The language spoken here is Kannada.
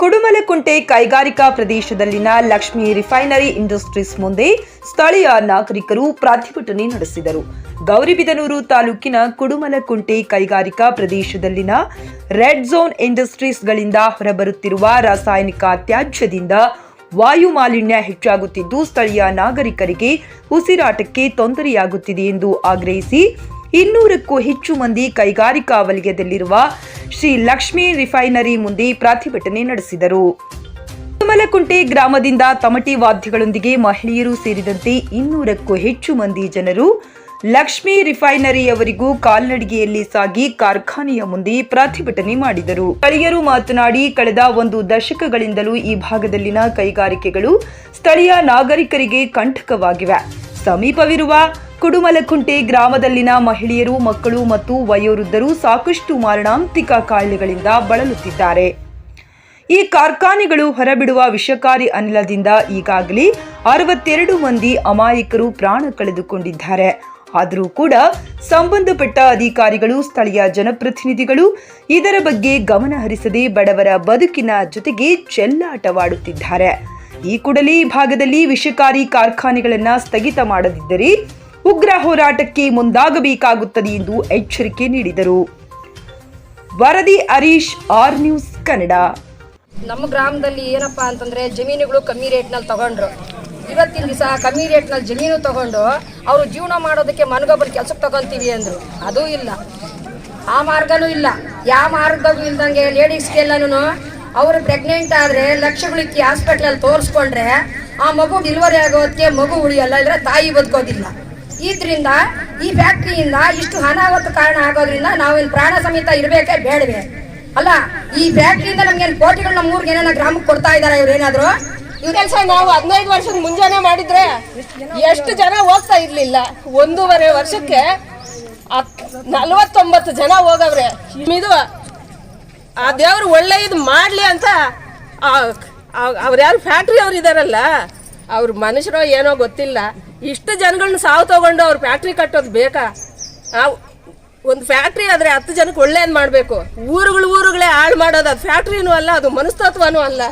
ಕುಡುಮಲಕುಂಟೆ ಕೈಗಾರಿಕಾ ಪ್ರದೇಶದಲ್ಲಿನ ಲಕ್ಷ್ಮಿ ರಿಫೈನರಿ ಇಂಡಸ್ಟ್ರೀಸ್ ಮುಂದೆ ಸ್ಥಳೀಯ ನಾಗರಿಕರು ಪ್ರತಿಭಟನೆ ನಡೆಸಿದರು. ಗೌರಿಬಿದನೂರು ತಾಲೂಕಿನ ಕುಡುಮಲಕುಂಟೆ ಕೈಗಾರಿಕಾ ಪ್ರದೇಶದಲ್ಲಿನ ರೆಡ್ ಝೋನ್ ಇಂಡಸ್ಟ್ರೀಸ್ಗಳಿಂದ ಹೊರಬರುತ್ತಿರುವ ರಾಸಾಯನಿಕ ತ್ಯಾಜ್ಯದಿಂದ ವಾಯು ಮಾಲಿನ್ಯ ಹೆಚ್ಚಾಗುತ್ತಿದ್ದು, ಸ್ಥಳೀಯ ನಾಗರಿಕರಿಗೆ ಉಸಿರಾಟಕ್ಕೆ ತೊಂದರೆಯಾಗುತ್ತಿದೆ ಎಂದು ಆಗ್ರಹಿಸಿ ಇನ್ನೂರಕ್ಕೂ ಹೆಚ್ಚು ಮಂದಿ ಕೈಗಾರಿಕಾ ವಲಯದಲ್ಲಿರುವ ಶ್ರೀ ಲಕ್ಷ್ಮೀ ರಿಫೈನರಿ ಮುಂದೆ ಪ್ರತಿಭಟನೆ ನಡೆಸಿದರು. ತುಮಲಕುಂಟೆ ಗ್ರಾಮದಿಂದ ತಮಟಿ ವಾದ್ಯಗಳೊಂದಿಗೆ ಮಹಿಳೆಯರು ಸೇರಿದಂತೆ ಇನ್ನೂರಕ್ಕೂ ಹೆಚ್ಚು ಮಂದಿ ಜನರು ಲಕ್ಷ್ಮೀ ರಿಫೈನರಿಯವರಿಗೂ ಕಾಲ್ನಡಿಗೆಯಲ್ಲಿ ಸಾಗಿ ಕಾರ್ಖಾನೆಯ ಮುಂದೆ ಪ್ರತಿಭಟನೆ ಮಾಡಿದರು. ಸ್ಥಳೀಯರು ಮಾತನಾಡಿ, ಕಳೆದ ಒಂದು ದಶಕಗಳಿಂದಲೂ ಈ ಭಾಗದಲ್ಲಿನ ಕೈಗಾರಿಕೆಗಳು ಸ್ಥಳೀಯ ನಾಗರಿಕರಿಗೆ ಕಂಟಕವಾಗಿವೆ. ಸಮೀಪವಿರುವ ಕುಡುಮಲಕುಂಟೆ ಗ್ರಾಮದಲ್ಲಿನ ಮಹಿಳೆಯರು, ಮಕ್ಕಳು ಮತ್ತು ವಯೋವೃದ್ಧರು ಸಾಕಷ್ಟು ಮಾರಣಾಂತಿಕ ಕಾಯಿಲೆಗಳಿಂದ ಬಳಲುತ್ತಿದ್ದಾರೆ. ಈ ಕಾರ್ಖಾನೆಗಳು ಹೊರಬಿಡುವ ವಿಷಕಾರಿ ಅನಿಲದಿಂದ ಈಗಾಗಲೇ ಅರವತ್ತೆರಡು ಮಂದಿ ಅಮಾಯಕರು ಪ್ರಾಣ ಕಳೆದುಕೊಂಡಿದ್ದಾರೆ. ಆದರೂ ಕೂಡ ಸಂಬಂಧಪಟ್ಟ ಅಧಿಕಾರಿಗಳು, ಸ್ಥಳೀಯ ಜನಪ್ರತಿನಿಧಿಗಳು ಇದರ ಬಗ್ಗೆ ಗಮನ ಹರಿಸದೆ ಬಡವರ ಬದುಕಿನ ಜೊತೆಗೆ ಚೆಲ್ಲಾಟವಾಡುತ್ತಿದ್ದಾರೆ. ಈ ಕೂಡಲೇ ಭಾಗದಲ್ಲಿ ವಿಷಕಾರಿ ಕಾರ್ಖಾನೆಗಳನ್ನು ಸ್ಥಗಿತ ಮಾಡದಿದ್ದರೆ ಉಗ್ರ ಹೋರಾಟಕ್ಕೆ ಮುಂದಾಗಬೇಕಾಗುತ್ತದೆ ಎಂದು ಎಚ್ಚರಿಕೆ ನೀಡಿದರು. ವರದಿ ಹರೀಶ್, ಆರ್ ನ್ಯೂಸ್ ಕನ್ನಡ. ನಮ್ಮ ಗ್ರಾಮದಲ್ಲಿ ಏನಪ್ಪ ಅಂತಂದ್ರೆ ಜಮೀನುಗಳು ಕಮ್ಮಿ ರೇಟ್ನಲ್ಲಿ ತಗೊಂಡ್ರು. ಇವತ್ತಿನ ದಿವಸ ಕಮ್ಮಿ ರೇಟ್ನಲ್ಲಿ ಜಮೀನು ತಗೊಂಡು ಅವರು ಜೀವನ ಮಾಡೋದಕ್ಕೆ ಮನಗೊಬ್ಬರು ಕೆಲಸಕ್ಕೆ ತಗೊಂತೀವಿ ಅಂದ್ರು. ಅದೂ ಇಲ್ಲ. ಆ ಮಾರ್ಗನೂ ಇಲ್ಲ. ಯಾವ ಮಾರ್ಗದಾಗ ಇಲ್ದಂಗೆ ಲೇಡೀಸ್ಗೆಲ್ಲನೂ ಅವರು ಪ್ರೆಗ್ನೆಂಟ್ ಆದರೆ ಲಕ್ಷಗಳಿಕ್ಕಿ ಹಾಸ್ಪಿಟ್ಲಲ್ಲಿ ತೋರಿಸ್ಕೊಂಡ್ರೆ ಆ ಮಗು ಡೆಲಿವರಿ ಆಗೋದಕ್ಕೆ ಮಗು ಉಳಿಯಲ್ಲ ಇದ್ರೆ ತಾಯಿ ಬದುಕೋದಿಲ್ಲ. ಇದ್ರಿಂದ ಈ ಫ್ಯಾಕ್ಟ್ರಿಯಿಂದ ಇಷ್ಟು ಅನಾಹುತ ಕಾರಣ ಆಗೋದ್ರಿಂದ ನಾವೇನು ಪ್ರಾಣ ಸಮೇತ ಇರಬೇಕೇ ಬೇಡವೆ. ಅಲ್ಲ ಈ ಫ್ಯಾಕ್ಟ್ರಿಯಿಂದ ನಮ್ಗೆ ಕೋಟಿಗಳು ನಮ್ಮ ಊರಿಗೆ ಏನಾರ ಗ್ರಾಮಕ್ಕೆ ಕೊಡ್ತಾ ಇದಾರೆ ಇವ್ರು ಏನಾದ್ರು? ಇವ್ರು ಕೆಲಸ ನಾವು ಹದಿನೈದು ವರ್ಷದ ಮುಂಜಾನೆ ಮಾಡಿದ್ರೆ ಎಷ್ಟು ಜನ ಹೋಗ್ತಾ ಇರ್ಲಿಲ್ಲ? ಒಂದೂವರೆ ವರ್ಷಕ್ಕೆ ನಲವತ್ತೊಂಬತ್ತು ಜನ ಹೋಗವ್ರೆ. ಇದು ಆ ದೇವ್ರು ಒಳ್ಳೆ ಇದು ಮಾಡ್ಲಿ ಅಂತ ಅವ್ರು ಯಾರು ಫ್ಯಾಕ್ಟ್ರಿ ಅವ್ರು ಇದಾರಲ್ಲ ಅವ್ರ ಮನುಷ್ಯರೋ ಏನೋ ಗೊತ್ತಿಲ್ಲ. ಇಷ್ಟು ಜನಗಳನ್ನ ಸಾವು ತಗೊಂಡು ಅವ್ರು ಫ್ಯಾಕ್ಟ್ರಿ ಕಟ್ಟೋದು ಬೇಕಾ? ಆ ಒಂದು ಫ್ಯಾಕ್ಟ್ರಿ ಆದರೆ ಹತ್ತು ಜನಕ್ಕೆ ಒಳ್ಳೆಯದು ಮಾಡಬೇಕು? ಊರುಗಳು ಊರುಗಳೇ ಹಾಳು ಮಾಡೋದು, ಅದು ಫ್ಯಾಕ್ಟ್ರಿನೂ ಅಲ್ಲ, ಅದು ಮನಸ್ತತ್ವನೂ ಅಲ್ಲ.